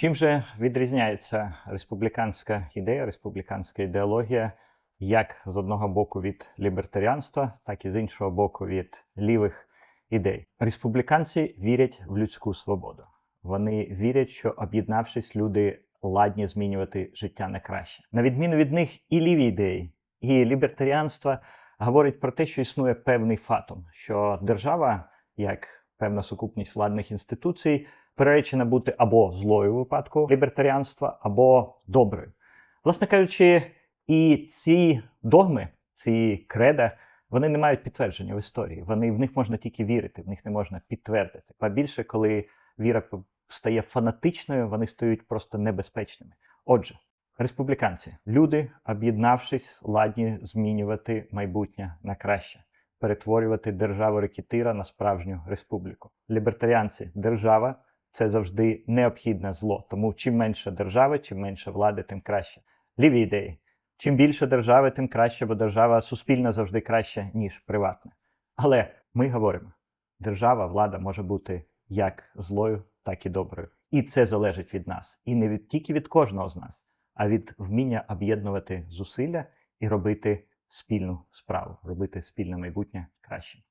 Чим же відрізняється республіканська ідея, республіканська ідеологія, як з одного боку від лібертаріанства, так і з іншого боку від лівих ідей? Республіканці вірять в людську свободу. Вони вірять, що об'єднавшись, люди ладні змінювати життя на краще. На відміну від них, і ліві ідеї, і лібертаріанство говорить про те, що існує певний фатум, що держава, як певна сукупність владних інституцій, переречена бути або злою випадку лібертаріанства, або доброю. Власне кажучи, і ці догми, ці креда, вони не мають підтвердження в історії. Вони в них можна тільки вірити, в них не можна підтвердити. Ба більше, коли віра стає фанатичною, вони стають просто небезпечними. Отже, республіканці, люди, об'єднавшись, ладні змінювати майбутнє на краще, перетворювати державу рекетира на справжню республіку. Лібертаріанці, держава це завжди необхідне зло. Тому чим менше держави, чим менше влади, тим краще. Ліві ідеї. Чим більше держави, тим краще, бо держава суспільна завжди краще, ніж приватна. Але ми говоримо, держава, влада може бути як злою, так і доброю. І це залежить від нас. І не від, тільки від кожного з нас, а від вміння об'єднувати зусилля і робити спільну справу, робити спільне майбутнє краще.